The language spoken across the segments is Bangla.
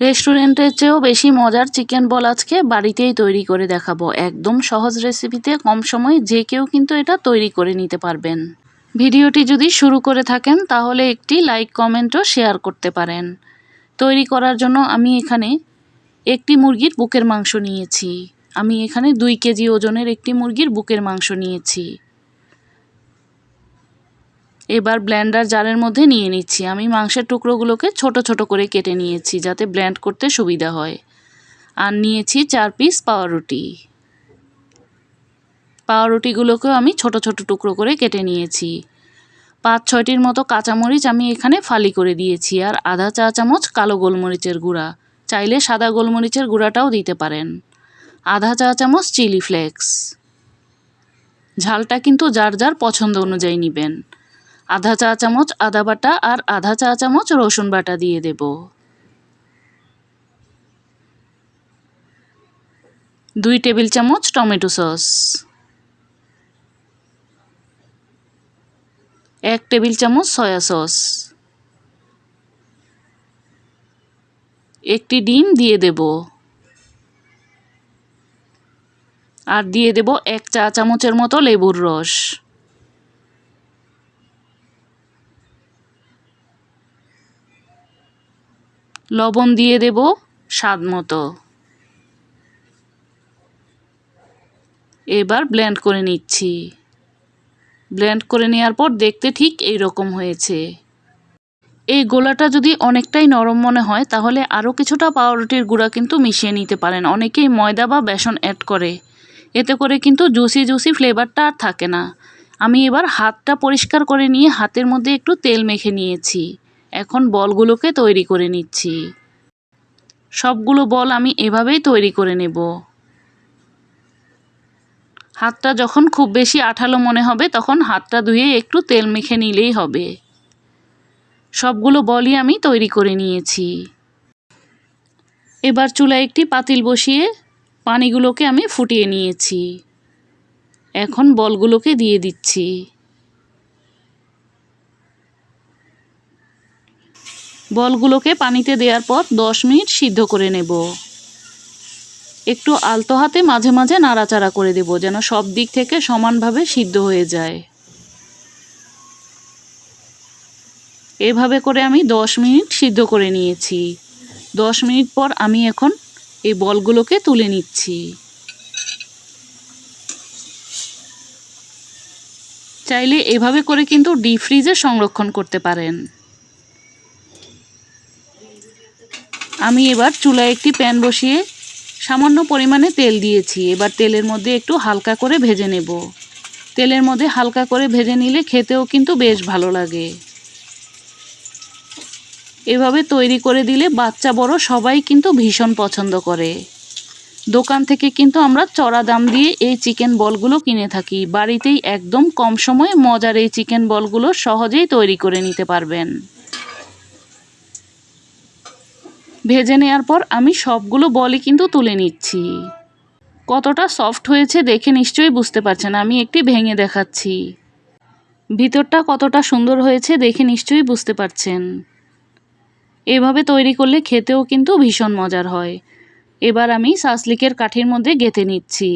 রেস্টুরেন্টের চেয়েও বেশি মজার চিকেন বল আজকে বাড়িতেই তৈরি করে দেখাবো। একদম সহজ রেসিপিতে কম সময়ে যে কেউ কিন্তু এটা তৈরি করে নিতে পারবেন। ভিডিওটি যদি শুরু করে থাকেন, তাহলে একটি লাইক কমেন্টও শেয়ার করতে পারেন। তৈরি করার জন্য আমি এখানে একটি মুরগির বুকের মাংস নিয়েছি। আমি এখানে দুই কেজি ওজনের একটি মুরগির বুকের মাংস নিয়েছি। এবার ব্ল্যান্ডার জারের মধ্যে নিয়ে নিচ্ছি। আমি মাংসের টুকরোগুলোকে ছোট ছোট করে কেটে নিয়েছি যাতে ব্ল্যান্ড করতে সুবিধা হয়। আর নিয়েছি চার পিস পাউরুটি পাউরুটিগুলোকেও আমি ছোট ছোট টুকরো করে কেটে নিয়েছি। পাঁচ ছয়টির মতো কাঁচামরিচ আমি এখানে ফালি করে দিয়েছি আর আধা চা চামচ কালো গোলমরিচের গুঁড়া। চাইলে সাদা গোলমরিচের গুঁড়াটাও দিতে পারেন। আধা চা চামচ চিলি ফ্লেক্স। ঝালটা কিন্তু যার যার পছন্দ অনুযায়ী নেবেন। আধা চা চামচ আদা বাটা আর আধা চা চামচ রসুন বাটা দিয়ে দেব। দুই টেবিল চামচ টমেটো সস। এক টেবিল চামচ সয়া সস। একটি ডিম দিয়ে দেব। আর দিয়ে দেব এক চা চামচের মতো লেবুর রস। লবণ দিয়ে দেব স্বাদ মতো। এবার ব্লেন্ড করে নিচ্ছি। ব্লেন্ড করে নেওয়ার পর দেখতে ঠিক এই রকম হয়েছে। এই গোলাটা যদি অনেকটাই নরম মনে হয়, তাহলে আরও কিছুটা পাউরুটির গুঁড়া কিন্তু মিশিয়ে নিতে পারেন। অনেকেই ময়দা বা বেসন অ্যাড করে। এতে করে কিন্তু জুসি জুসি ফ্লেভারটা আর থাকে না। আমি এবার হাতটা পরিষ্কার করে নিয়ে হাতের মধ্যে একটু তেল মেখে নিয়েছি। এখন বলগুলোকে তৈরি করে নিচ্ছি। সবগুলো বল আমি এভাবেই তৈরি করে নেব। হাতটা যখন খুব বেশি আঠালো মনে হবে, তখন হাতটা ধুয়ে একটু তেল মেখে নিলেই হবে। সবগুলো বলই আমি তৈরি করে নিয়েছি। এবার চুলায় একটি পাতিল বসিয়ে পানিগুলোকে আমি ফুটিয়ে নিয়েছি। এখন বলগুলোকে দিয়ে দিচ্ছি। বলগুলোকে পানিতে দেওয়ার পর দশ মিনিট সিদ্ধ করে নেব। একটু আলতো হাতে মাঝে মাঝে নাড়াচাড়া করে দেব যেন সব দিক থেকে সমানভাবে সিদ্ধ হয়ে যায়। এভাবে করে আমি দশ মিনিট সিদ্ধ করে নিয়েছি। দশ মিনিট পর আমি এখন এই বলগুলোকে তুলে নিচ্ছি। চাইলে এভাবে করে কিন্তু ডিপ ফ্রিজে সংরক্ষণ করতে পারেন। আমি এবার চুলায় একটি প্যান বসিয়ে সামান্য পরিমাণে তেল দিয়েছি। এবার তেলের মধ্যে একটু হালকা করে ভেজে নেব। তেলের মধ্যে হালকা করে ভেজে নিলে খেতেও কিন্তু বেশ ভালো লাগে। এভাবে তৈরি করে দিলে বাচ্চা বড় সবাই কিন্তু ভীষণ পছন্দ করে। দোকান থেকে কিন্তু আমরা চড়া দাম দিয়ে এই চিকেন বলগুলো কিনে থাকি। বাড়িতেই একদম কম সময়ে মজার এই চিকেন বলগুলো সহজেই তৈরি করে নিতে পারবেন। ভেজে নেওয়ার পর আমি সবগুলো বলই কিন্তু তুলে নিচ্ছি। কতটা সফট হয়েছে দেখে নিশ্চয়ই বুঝতে পারছেন, আমি একটি ভেঙে দেখাচ্ছি। ভিতরটা কতটা সুন্দর হয়েছে দেখে নিশ্চয়ই বুঝতে পারছেন। এভাবে তৈরি করলে খেতেও কিন্তু ভীষণ মজার হয়। এবার আমি সাসলিকের কাঠির মধ্যে গেঁথে নিচ্ছি।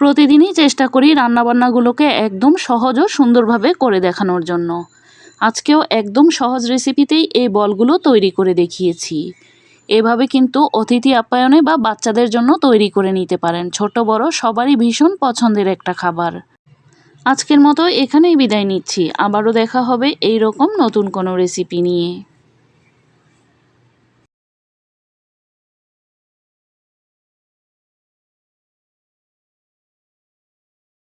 প্রতিদিনই চেষ্টা করি রান্নাবান্নাগুলোকে একদম সহজ ও সুন্দরভাবে করে দেখানোর জন্য। আজকেও একদম সহজ রেসিপিতেই এই বলগুলো তৈরি করে দেখিয়েছি। এভাবে কিন্তু অতিথি আপ্যায়নে বা বাচ্চাদের জন্য তৈরি করে নিতে পারেন। ছোট, বড়, সবারই ভীষণ পছন্দের একটা খাবার। আজকের মতো এখানেই বিদায় নিচ্ছি। আবারও দেখা হবে এই রকম নতুন কোনো রেসিপি নিয়ে।